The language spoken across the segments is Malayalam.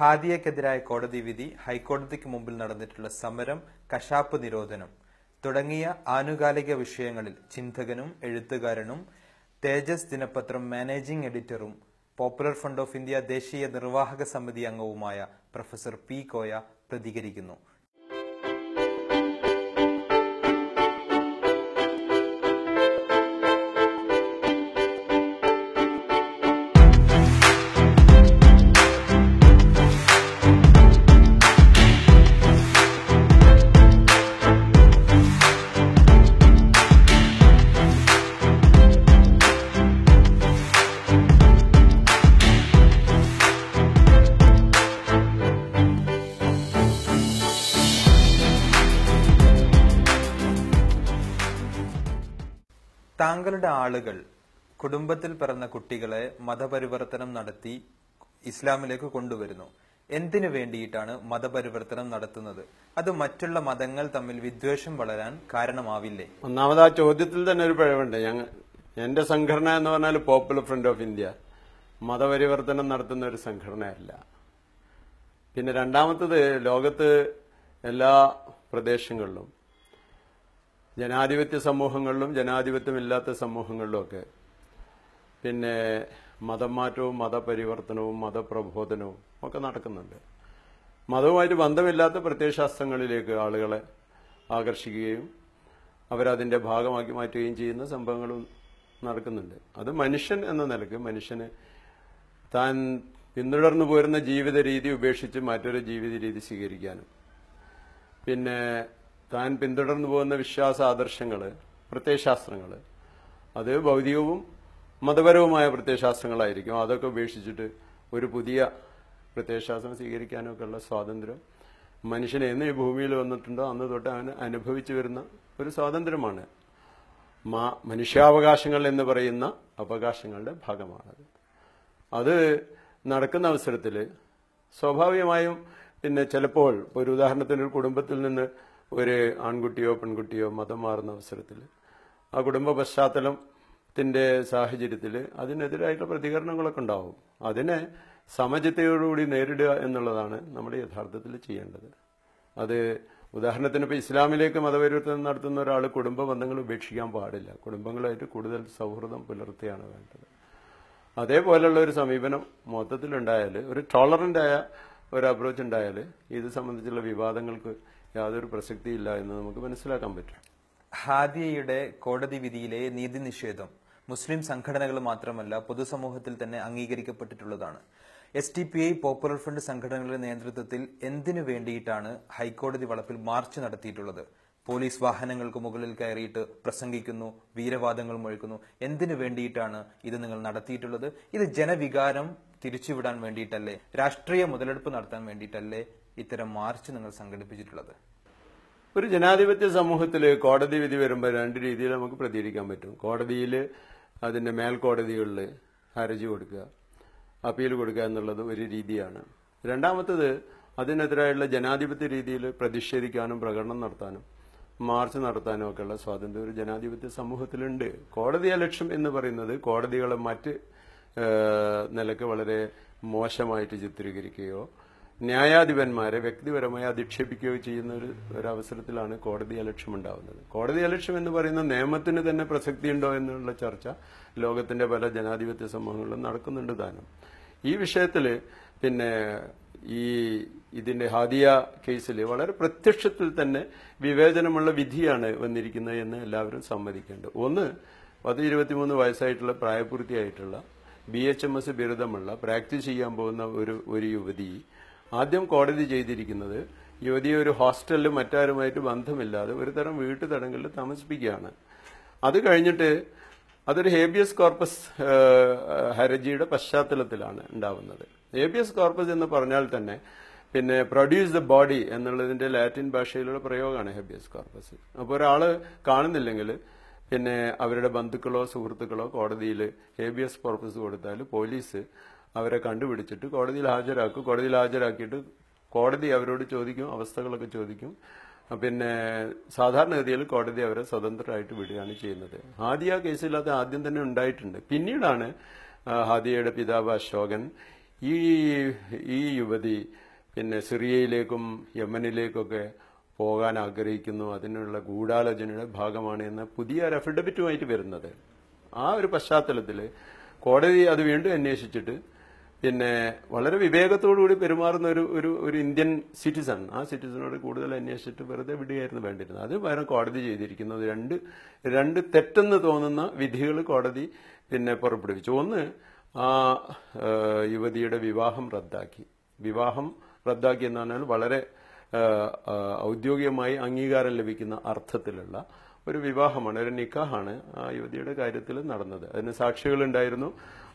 ഹാദിയക്കെതിരായ കോടതി വിധി ഹൈക്കോടതിക്ക് മുമ്പിൽ നടന്നിട്ടുള്ള സമരം കശാപ്പ് നിരോധനം തുടങ്ങിയ ആനുകാലിക വിഷയങ്ങളിൽ ചിന്തകനും എഴുത്തുകാരനും തേജസ് ദിനപത്രം മാനേജിംഗ് എഡിറ്ററും പോപ്പുലർ ഫണ്ട് ഓഫ് ഇന്ത്യ ദേശീയ നിർവാഹക സമിതി അംഗവുമായ പ്രൊഫസർ പി കോയ പ്രതികരിക്കുന്നു. താങ്കളുടെ ആളുകൾ കുടുംബത്തിൽ പിറന്ന കുട്ടികളെ മതപരിവർത്തനം നടത്തി ഇസ്ലാമിലേക്ക് കൊണ്ടുവരുന്നു. എന്തിനു വേണ്ടിയിട്ടാണ് മതപരിവർത്തനം നടത്തുന്നത്? അത് മറ്റുള്ള മതങ്ങൾ തമ്മിൽ വിദ്വേഷം വളരാൻ കാരണമാവില്ലേ? ഒന്നാമത് ആ ചോദ്യത്തിൽ തന്നെ ഒരു പിഴവുണ്ട്. ഞങ്ങൾ എന്റെ സംഘടന എന്ന് പറഞ്ഞാൽ പോപ്പുലർ ഫ്രണ്ട് ഓഫ് ഇന്ത്യ മതപരിവർത്തനം നടത്തുന്ന ഒരു സംഘടനയല്ല. പിന്നെ രണ്ടാമത്തത് ലോകത്ത് എല്ലാ പ്രദേശങ്ങളിലും ജനാധിപത്യ സമൂഹങ്ങളിലും ജനാധിപത്യമില്ലാത്ത സമൂഹങ്ങളിലും ഒക്കെ. പിന്നെ മതമാറ്റവും മതപരിവർത്തനവും മതപ്രബോധനവും ഒക്കെ നടക്കുന്നുണ്ട്. മതവുമായിട്ട് ബന്ധമില്ലാത്ത പ്രത്യയശാസ്ത്രങ്ങളിലേക്ക് ആളുകളെ ആകർഷിക്കുകയും അവരതിന്റെ ഭാഗമാക്കി മാറ്റുകയും ചെയ്യുന്ന സംഭവങ്ങളും നടക്കുന്നുണ്ട്. അത് മനുഷ്യൻ എന്ന നിലയ്ക്ക് മനുഷ്യന് താൻ പിന്തുടർന്നു പോരുന്ന ജീവിത രീതി ഉപേക്ഷിച്ച് മറ്റൊരു ജീവിത രീതി സ്വീകരിക്കാനും. പിന്നെ താൻ പിന്തുടർന്നു പോകുന്ന വിശ്വാസ ആദർശങ്ങൾ പ്രത്യയശാസ്ത്രങ്ങൾ അത് ഭൗതികവും മതപരവുമായ പ്രത്യയശാസ്ത്രങ്ങളായിരിക്കും. അതൊക്കെ ഉപേക്ഷിച്ചിട്ട് ഒരു പുതിയ പ്രത്യയശാസ്ത്രം സ്വീകരിക്കാനൊക്കെ ഉള്ള സ്വാതന്ത്ര്യം മനുഷ്യൻ എന്ന് ഈ ഭൂമിയിൽ വന്നിട്ടുണ്ടോ? അന്ന് തൊട്ട് അവന് അനുഭവിച്ചു വരുന്ന ഒരു സ്വാതന്ത്ര്യമാണ്. മാ- മനുഷ്യാവകാശങ്ങൾ എന്ന് പറയുന്ന അവകാശങ്ങളുടെ ഭാഗമാണ് അത് നടക്കുന്ന അവസരത്തിൽ സ്വാഭാവികമായും പിന്നെ ചിലപ്പോൾ ഒരു ഉദാഹരണത്തിന് ഒരു കുടുംബത്തിൽ നിന്ന് ഒരു ആൺകുട്ടിയോ പെൺകുട്ടിയോ മതം മാറുന്ന അവസരത്തിൽ ആ കുടുംബ പശ്ചാത്തലത്തിന്റെ സാഹചര്യത്തിൽ അതിനെതിരായിട്ടുള്ള പ്രതികരണങ്ങളൊക്കെ ഉണ്ടാവും. അതിനെ സമചിത്തയോടുകൂടി നേരിടുക എന്നുള്ളതാണ് നമ്മൾ യഥാർത്ഥത്തിൽ ചെയ്യേണ്ടത്. അത് ഉദാഹരണത്തിന് ഇപ്പോൾ ഇസ്ലാമിലേക്ക് മതപരിവർത്തനം നടത്തുന്ന ഒരാൾ കുടുംബ ബന്ധങ്ങൾ ഉപേക്ഷിക്കാൻ പാടില്ല. കുടുംബങ്ങളായിട്ട് കൂടുതൽ സൗഹൃദം പുലർത്തിയാണ് വേണ്ടത്. അതേപോലെയുള്ള ഒരു സമീപനം മൊത്തത്തിലുണ്ടായാൽ ഒരു ടോളറന്റായ ഒരു അപ്രോച്ച് ഉണ്ടായാൽ ഇത് സംബന്ധിച്ചുള്ള വിവാദങ്ങൾക്ക് യാതൊരു പ്രസക്തിയില്ല എന്ന് നമുക്ക് മനസ്സിലാക്കാൻ പറ്റും. ഹാദിയയുടെ കോടതി വിധിയിലെ നീതി നിഷേധം മുസ്ലിം സംഘടനകൾ മാത്രമല്ല പൊതുസമൂഹത്തിൽ തന്നെ അംഗീകരിക്കപ്പെട്ടിട്ടുള്ളതാണ്. S T P I popular front സംഘടനകളുടെ നേതൃത്വത്തിൽ എന്തിനു വേണ്ടിയിട്ടാണ് ഹൈക്കോടതി വളപ്പിൽ മാർച്ച് നടത്തിയിട്ടുള്ളത്? പോലീസ് വാഹനങ്ങൾക്ക് മുകളിൽ കയറിയിട്ട് പ്രസംഗിക്കുന്നു വീരവാദങ്ങൾ മുഴക്കുന്നു എന്തിനു വേണ്ടിയിട്ടാണ് ഇത് നിങ്ങൾ നടത്തിയിട്ടുള്ളത്? ഇത് ജനവികാരം തിരിച്ചുവിടാൻ വേണ്ടിയിട്ടല്ലേ? രാഷ്ട്രീയ മുതലെടുപ്പ് നടത്താൻ വേണ്ടിയിട്ടല്ലേ ഇത്തരം മാർച്ച് നിങ്ങൾ സംഘടിപ്പിച്ചിട്ടുള്ളത്? ഒരു ജനാധിപത്യ സമൂഹത്തിൽ കോടതി വിധി വരുമ്പോൾ രണ്ട് രീതിയിൽ നമുക്ക് പ്രതികരിക്കാൻ പറ്റും. കോടതിയിൽ അതിന്റെ മേൽക്കോടതികളിൽ ഹർജി കൊടുക്കുക അപ്പീൽ കൊടുക്കുക എന്നുള്ളത് ഒരു രീതിയാണ്. രണ്ടാമത്തത് അതിനെതിരായുള്ള ജനാധിപത്യ രീതിയിൽ പ്രതിഷേധിക്കാനും പ്രകടനം നടത്താനും മാർച്ച് നടത്താനും ഒക്കെയുള്ള സ്വാതന്ത്ര്യം ഒരു ജനാധിപത്യ സമൂഹത്തിലുണ്ട്. കോടതിയ ലക്ഷ്യം എന്ന് പറയുന്നത് കോടതികളെ മറ്റ് നിലയ്ക്ക് വളരെ മോശമായിട്ട് ചിത്രീകരിക്കുകയോ ന്യായാധിപന്മാരെ വ്യക്തിപരമായി അധിക്ഷേപിക്കുകയോ ചെയ്യുന്ന ഒരു ഒരവസരത്തിലാണ് കോടതി അലക്ഷ്യം ഉണ്ടാവുന്നത് കോടതി അലക്ഷ്യം എന്ന് പറയുന്ന നിയമത്തിന് തന്നെ പ്രസക്തിയുണ്ടോ എന്നുള്ള ചർച്ച ലോകത്തിന്റെ പല ജനാധിപത്യ സമൂഹങ്ങളിലും നടക്കുന്നുണ്ട് താനും. ഈ വിഷയത്തിൽ പിന്നെ ഈ ഇതിന്റെ ഹാദിയ കേസിൽ വളരെ പ്രത്യക്ഷത്തിൽ തന്നെ വിവേചനമുള്ള വിധിയാണ് വന്നിരിക്കുന്നത് എന്ന് എല്ലാവരും സമ്മതിക്കേണ്ടത്. ഒന്ന് പത്ത് ഇരുപത്തിമൂന്ന് വയസ്സായിട്ടുള്ള പ്രായപൂർത്തിയായിട്ടുള്ള ബി എച്ച് എം എസ് ബിരുദമുള്ള പ്രാക്ടീസ് ചെയ്യാൻ പോകുന്ന ഒരു ഒരു യുവതി ആദ്യം കോടതി ചെയ്തിരിക്കുന്നത് യുവതിയെ ഒരു ഹോസ്റ്റലിൽ മറ്റാരുമായിട്ട് ബന്ധമില്ലാതെ ഒരു തരം വീട്ടുതടങ്കലിൽ താമസിപ്പിക്കുകയാണ്. അത് കഴിഞ്ഞിട്ട് അതൊരു ഹേബിയസ് കോർപ്പസ് ഹരജിയുടെ പശ്ചാത്തലത്തിലാണ് ഉണ്ടാവുന്നത്. ഹേബിയസ് കോർപ്പസ് എന്ന് പറഞ്ഞാൽ തന്നെ പിന്നെ പ്രൊഡ്യൂസ് ദ ബോഡി എന്നുള്ളതിന്റെ ലാറ്റിൻ ഭാഷയിലുള്ള പ്രയോഗമാണ് ഹെബിയസ് കോർപ്പസ്. അപ്പോൾ ഒരാൾ കാണുന്നില്ലെങ്കിൽ പിന്നെ അവരുടെ ബന്ധുക്കളോ സുഹൃത്തുക്കളോ കോടതിയിൽ ഹേബിയസ് പർപ്പസ് കൊടുത്താൽ പോലീസ് അവരെ കണ്ടുപിടിച്ചിട്ട് കോടതിയിൽ ഹാജരാക്കും. കോടതിയിൽ ഹാജരാക്കിയിട്ട് കോടതി അവരോട് ചോദിക്കും അവസ്ഥകളൊക്കെ ചോദിക്കും. പിന്നെ സാധാരണഗതിയിൽ കോടതി അവരെ സ്വതന്ത്രരായിട്ട് വിടുകയാണ് ചെയ്യുന്നത്. ഹാദിയ കേസിൽ അത് ആദ്യം തന്നെ ഉണ്ടായിട്ടുണ്ട്. പിന്നീടാണ് ഹാദിയയുടെ പിതാവ് അശോകൻ ഈ ഈ യുവതി പിന്നെ സിറിയയിലേക്കും യമനിലേക്കൊക്കെ പോകാൻ ആഗ്രഹിക്കുന്നു അതിനുള്ള ഗൂഢാലോചനയുടെ ഭാഗമാണ് എന്ന പുതിയ ഒരു അഫിഡവിറ്റുമായിട്ട് വരുന്നത്. ആ ഒരു പശ്ചാത്തലത്തിൽ കോടതി അത് വീണ്ടും അന്വേഷിച്ചിട്ട് പിന്നെ വളരെ വിവേകത്തോടുകൂടി പെരുമാറുന്ന ഒരു ഒരു ഒരു ഇന്ത്യൻ സിറ്റിസൺ ആ സിറ്റിസണോട് കൂടുതൽ അന്വേഷിച്ചിട്ട് വെറുതെ വിടുകയായിരുന്നു വേണ്ടിയിരുന്നത്. അത് പകരം കോടതി ചെയ്തിരിക്കുന്നത് രണ്ട് രണ്ട് തെറ്റെന്ന് തോന്നുന്ന വിധികൾ കോടതി പിന്നെ പുറപ്പെടുവിച്ചു. ഒന്ന് ആ യുവതിയുടെ വിവാഹം റദ്ദാക്കി. വിവാഹം റദ്ദാക്കി എന്ന് പറഞ്ഞാൽ വളരെ ഔദ്യോഗികമായി അംഗീകാരം ലഭിക്കുന്ന അർത്ഥത്തിലുള്ള ഒരു വിവാഹമാണ് ഒരു നിക്കാഹാണ് ആ യുവതിയുടെ കാര്യത്തിൽ നടന്നത്. അതിന് സാക്ഷികളുണ്ടായിരുന്നു.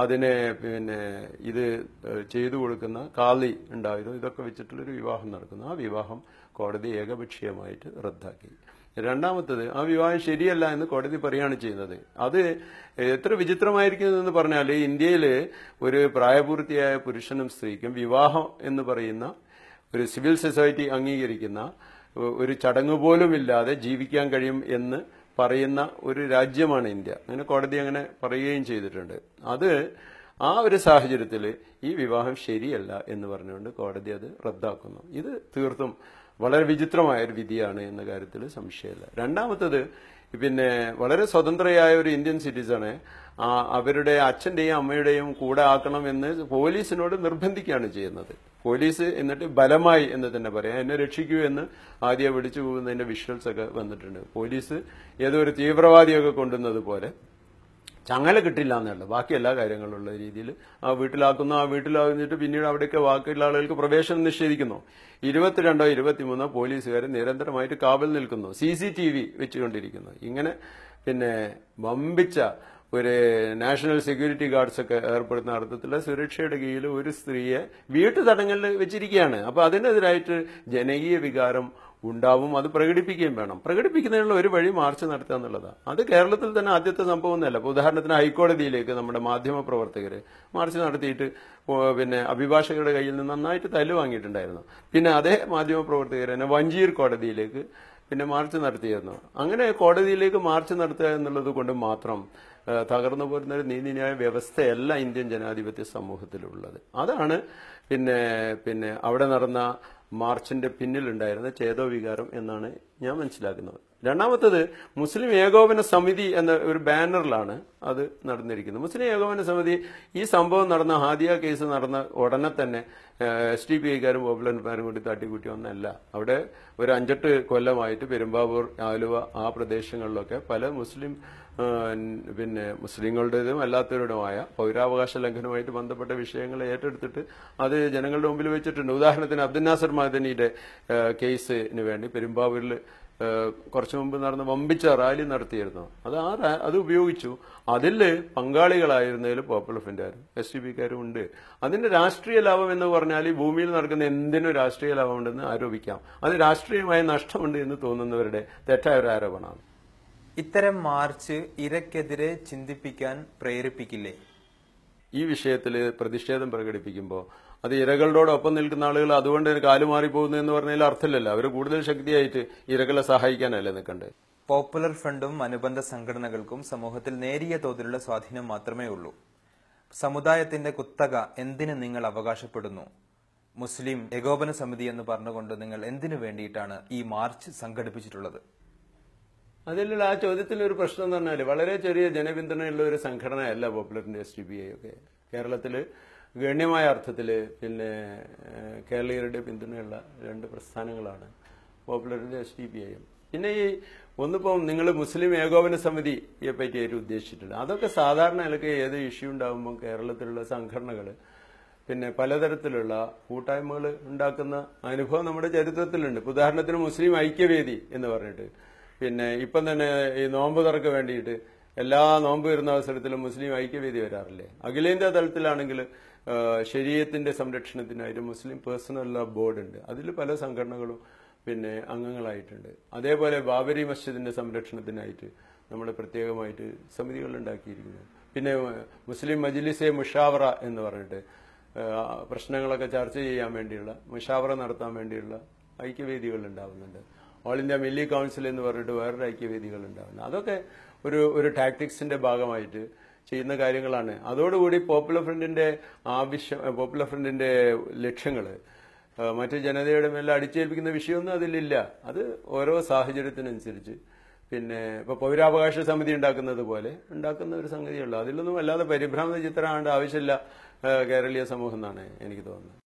അതിനെ പിന്നെ ഇത് ചെയ്തു കൊടുക്കുന്ന കാളി ഉണ്ടായിരുന്നു. ഇതൊക്കെ വെച്ചിട്ടുള്ളൊരു വിവാഹം നടക്കുന്നു. ആ വിവാഹം കോടതി ഏകപക്ഷീയമായിട്ട് റദ്ദാക്കി. രണ്ടാമത്തത് ആ വിവാഹം ശരിയല്ല എന്ന് കോടതി പറയുകയാണ് ചെയ്യുന്നത്. അത് എത്ര വിചിത്രമായിരിക്കുന്നതെന്ന് പറഞ്ഞാൽ ഇന്ത്യയിൽ ഒരു പ്രായപൂർത്തിയായ പുരുഷനും സ്ത്രീക്കും വിവാഹം എന്ന് പറയുന്ന ഒരു സിവിൽ സൊസൈറ്റി അംഗീകരിക്കുന്ന ഒരു ചടങ്ങ് പോലും ഇല്ലാതെ ജീവിക്കാൻ കഴിയും എന്ന് പറയുന്ന ഒരു രാജ്യമാണ് ഇന്ത്യ. അങ്ങനെ കോടതി അങ്ങനെ പറയുകയും ചെയ്തിട്ടുണ്ട്. അത് ആ ഒരു സാഹചര്യത്തിൽ ഈ വിവാഹം ശരിയല്ല എന്ന് പറഞ്ഞുകൊണ്ട് കോടതി അത് റദ്ദാക്കുന്നു. ഇത് തീർത്തും വളരെ വിചിത്രമായ ഒരു വിധിയാണ് എന്ന കാര്യത്തിൽ സംശയമില്ല. രണ്ടാമത്തത് പിന്നെ വളരെ സ്വതന്ത്രയായ ഒരു ഇന്ത്യൻ സിറ്റിസണെ. അവരുടെ അച്ഛന്റെയും അമ്മയുടെയും കൂടെ ആക്കണം എന്ന് പോലീസിനോട് നിർബന്ധിക്കുകയാണ് ചെയ്യുന്നത്. പോലീസ് എന്നിട്ട് ബലമായി എന്ന് തന്നെ പറയാം. എന്നെ രക്ഷിക്കൂ എന്ന് ആദ്യം വിളിച്ചു പോകുന്നതിന്റെ വിഷ്വൽസ് ഒക്കെ വന്നിട്ടുണ്ട്. പോലീസ് ഏതോ ഒരു തീവ്രവാദിയൊക്കെ കൊണ്ടുവന്നത് പോലെ. ചങ്ങല കിട്ടില്ല എന്നുള്ളൂ ബാക്കി എല്ലാ കാര്യങ്ങളുള്ള രീതിയിൽ ആ വീട്ടിലാക്കുന്നു ആ വീട്ടിലാകുന്നിട്ട് പിന്നീട് അവിടെയൊക്കെ ബാക്കിയുള്ള ആളുകൾക്ക് പ്രവേശനം നിഷേധിക്കുന്നു. ഇരുപത്തിരണ്ടോ ഇരുപത്തിമൂന്നോ പോലീസുകാർ നിരന്തരമായിട്ട് കാവൽ നിൽക്കുന്നു. സി സി ടി വി വെച്ചുകൊണ്ടിരിക്കുന്നു. ഇങ്ങനെ പിന്നെ വമ്പിച്ച ഒരു നാഷണൽ സെക്യൂരിറ്റി ഗാർഡ്സ് ഒക്കെ ഏർപ്പെടുത്തുന്ന അർത്ഥത്തിൽ സുരക്ഷയുടെ കീഴിൽ ഒരു സ്ത്രീയെ വീട്ടു തടങ്കലിൽ വെച്ചിരിക്കുകയാണ്. അപ്പൊ അതിനെതിരായിട്ട് ജനകീയ വികാരം ഉണ്ടാവും അത് പ്രകടിപ്പിക്കുകയും വേണം. പ്രകടിപ്പിക്കുന്നതിനുള്ള ഒരു വഴി മാർച്ച് നടത്തുക എന്നുള്ളതാണ്. അത് കേരളത്തിൽ തന്നെ ആദ്യത്തെ സംഭവം ഒന്നുമല്ല. അപ്പോൾ ഉദാഹരണത്തിന് ഹൈക്കോടതിയിലേക്ക് നമ്മുടെ മാധ്യമ പ്രവർത്തകർ മാർച്ച് നടത്തിയിട്ട് പിന്നെ അഭിഭാഷകരുടെ കയ്യിൽ നിന്ന് നന്നായിട്ട് തല്ല് വാങ്ങിയിട്ടുണ്ടായിരുന്നു. പിന്നെ അതേ മാധ്യമ പ്രവർത്തകർ തന്നെ വഞ്ചീർ കോടതിയിലേക്ക് പിന്നെ മാർച്ച് നടത്തിയിരുന്നു. അങ്ങനെ കോടതിയിലേക്ക് മാർച്ച് നടത്തുക എന്നുള്ളത് കൊണ്ട് മാത്രം തകർന്നു പോരുന്ന ഒരു നീതിന്യായ വ്യവസ്ഥയല്ല ഇന്ത്യൻ ജനാധിപത്യ സമൂഹത്തിലുള്ളത്. അതാണ് പിന്നെ പിന്നെ അവിടെ നടന്ന മാർച്ചിന്റെ പിന്നിലുണ്ടായിരുന്ന ചേതോവികാരം എന്നാണ് ഞാൻ മനസ്സിലാക്കുന്നത്. രണ്ടാമത്തത് മുസ്ലിം ഏകോപന സമിതി എന്ന ഒരു ബാനറിലാണ് അത് നടന്നിരിക്കുന്നത്. മുസ്ലിം ഏകോപന സമിതി ഈ സംഭവം നടന്ന ഹാദിയ കേസ് നടന്ന ഉടനെ തന്നെ എസ് ടി പി ഐക്കാരും പോപ്പുലർമാരും കൂടി തട്ടിക്കൂട്ടി ഒന്നല്ല. അവിടെ ഒരു അഞ്ചെട്ട് കൊല്ലമായിട്ട് പെരുമ്പാവൂർ ആലുവ ആ പ്രദേശങ്ങളിലൊക്കെ പല മുസ്ലിം പിന്നെ മുസ്ലിങ്ങളുടേതും അല്ലാത്തവരുടേതുമായ പൗരാവകാശ ലംഘനവുമായിട്ട് ബന്ധപ്പെട്ട വിഷയങ്ങൾ ഏറ്റെടുത്തിട്ട് അത് ജനങ്ങളുടെ മുമ്പിൽ വെച്ചിട്ടുണ്ട്. ഉദാഹരണത്തിന് അബ്ദുൽ നാസർ മദനിയുടെ കേസിന് വേണ്ടി പെരുമ്പാവൂരിൽ കുറച്ചു മുമ്പ് നടന്ന വമ്പിച്ച റാലി നടത്തിയിരുന്നു. അത് ആ അത് ഉപയോഗിച്ചു. അതിൽ പങ്കാളികളായിരുന്നതിൽ പോപ്പുലർ ഫ്രണ്ടുകാരും എസ് ടി പിക്കാരും ഉണ്ട്. അതിന്റെ രാഷ്ട്രീയ ലാഭം എന്ന് പറഞ്ഞാൽ ഈ ഭൂമിയിൽ നടക്കുന്ന എന്തിനും രാഷ്ട്രീയ ലാഭമുണ്ടെന്ന് ആരോപിക്കാം. അത് രാഷ്ട്രീയമായ നഷ്ടമുണ്ട് എന്ന് തോന്നുന്നവരുടെ തെറ്റായ ഒരു ആരോപണമാണ്. ഇത്തരം മാർച്ച് ഇരക്കെതിരെ ചിന്തിപ്പിക്കാൻ പ്രേരിപ്പിക്കില്ലേ? ഈ വിഷയത്തിൽ പ്രതിഷേധം പ്രകടിപ്പിക്കുമ്പോൾ അത് ഇരകളോടൊപ്പം നിൽക്കുന്ന ആളുകൾ അതുകൊണ്ട് ഒരു കാലുമാറി പോകുന്നു എന്ന് പറഞ്ഞാൽ അർത്ഥമില്ലല്ലോ. അവർ കൂടുതൽ ശക്തിയായിട്ട് ഇരകളെ സഹായിക്കാനല്ലേ നിൽക്കണ്ടേ? പോപ്പുലർ ഫ്രണ്ടും അനുബന്ധ സംഘടനകൾക്കും സമൂഹത്തിൽ നേരിയ തോതിലുള്ള സ്വാധീനം മാത്രമേ ഉള്ളൂ. സമുദായത്തിന്റെ കുത്തക എന്തിന് നിങ്ങൾ അവകാശപ്പെടുന്നു? മുസ്ലിം ഏകോപന സമിതി എന്ന് പറഞ്ഞുകൊണ്ട് നിങ്ങൾ എന്തിനു വേണ്ടിയിട്ടാണ് ഈ മാർച്ച് സംഘടിപ്പിച്ചിട്ടുള്ളത്? അതിലുള്ള ആ ചോദ്യത്തിൽ ഒരു പ്രശ്നം എന്ന് പറഞ്ഞാൽ വളരെ ചെറിയ ജനപിന്തുണയുള്ള ഒരു സംഘടനയല്ല പോപ്പുലർ എസ് ബി ഐ ഒക്കെ. കേരളത്തിൽ ഗണ്യമായ അർത്ഥത്തിൽ പിന്നെ കേരളീയരുടെ പിന്തുണയുള്ള രണ്ട് പ്രസ്ഥാനങ്ങളാണ്. പോപ്പുലറിന്റെ എസ് ഡി പി ഐയും. പിന്നെ ഈ ഒന്നിപ്പം നിങ്ങൾ മുസ്ലിം ഏകോപന സമിതിയെ പറ്റിയായിട്ട് ഉദ്ദേശിച്ചിട്ടുണ്ട്. അതൊക്കെ സാധാരണ നിലയ്ക്ക് ഏത് ഇഷ്യൂ ഉണ്ടാകുമ്പോൾ കേരളത്തിലുള്ള സംഘടനകൾ പിന്നെ പലതരത്തിലുള്ള കൂട്ടായ്മകൾ ഉണ്ടാക്കുന്ന അനുഭവം നമ്മുടെ ചരിത്രത്തിലുണ്ട്. ഉദാഹരണത്തിന് മുസ്ലിം ഐക്യവേദി എന്ന് പറഞ്ഞിട്ട്. പിന്നെ ഇപ്പം തന്നെ ഈ നോമ്പ് തുറക്ക് വേണ്ടിയിട്ട് എല്ലാ നോമ്പ് വരുന്ന അവസരത്തിലും മുസ്ലിം ഐക്യവേദി വരാറില്ലേ? അഖിലേന്ത്യാ തലത്തിലാണെങ്കിൽ ശരീരത്തിന്റെ സംരക്ഷണത്തിനായിട്ട് മുസ്ലിം പേഴ്സണൽ ലോ ബോർഡ് ഉണ്ട്. അതിൽ പല സംഘടനകളും പിന്നെ അംഗങ്ങളായിട്ടുണ്ട്. അതേപോലെ ബാബരി മസ്ജിദിന്റെ സംരക്ഷണത്തിനായിട്ട് നമ്മൾ പ്രത്യേകമായിട്ട് സമിതികൾ ഉണ്ടാക്കിയിരിക്കുന്നത് പിന്നെ മുസ്ലിം മജ്ലിസെ മുഷാവറ എന്ന് പറഞ്ഞിട്ട് പ്രശ്നങ്ങളൊക്കെ ചർച്ച ചെയ്യാൻ വേണ്ടിയുള്ള മുഷാവറ നടത്താൻ വേണ്ടിയുള്ള ഐക്യവേദികൾ ഉണ്ടാവുന്നുണ്ട്. ഓൾ ഇന്ത്യ മില്ലി കൗൺസിൽ എന്ന് പറഞ്ഞിട്ട് വേറൊരു ഐക്യവേദികൾ ഉണ്ടാവുന്നു. അതൊക്കെ ഒരു ഒരു ടാക്ടിക്സിന്റെ ഭാഗമായിട്ട് ചെയ്യുന്ന കാര്യങ്ങളാണ്. അതോടുകൂടി പോപ്പുലർ ഫ്രണ്ടിന്റെ ആവശ്യം പോപ്പുലർ ഫ്രണ്ടിന്റെ ലക്ഷ്യങ്ങൾ മറ്റു ജനതയുടെ മേലെ അടിച്ചേൽപ്പിക്കുന്ന വിഷയമൊന്നും അതിലില്ല. അത് ഓരോ സാഹചര്യത്തിനനുസരിച്ച്. പിന്നെ ഇപ്പൊ പൗരാവകാശ സമിതി ഉണ്ടാക്കുന്നത് പോലെ ഉണ്ടാക്കുന്ന ഒരു സംഗതിയുള്ളൂ അതിലൊന്നും അല്ലാതെ പരിഭ്രാന്ത ചിത്രമാണ്ട് ആവശ്യമില്ല കേരളീയ സമൂഹം എന്നാണ് എനിക്ക് തോന്നുന്നത്.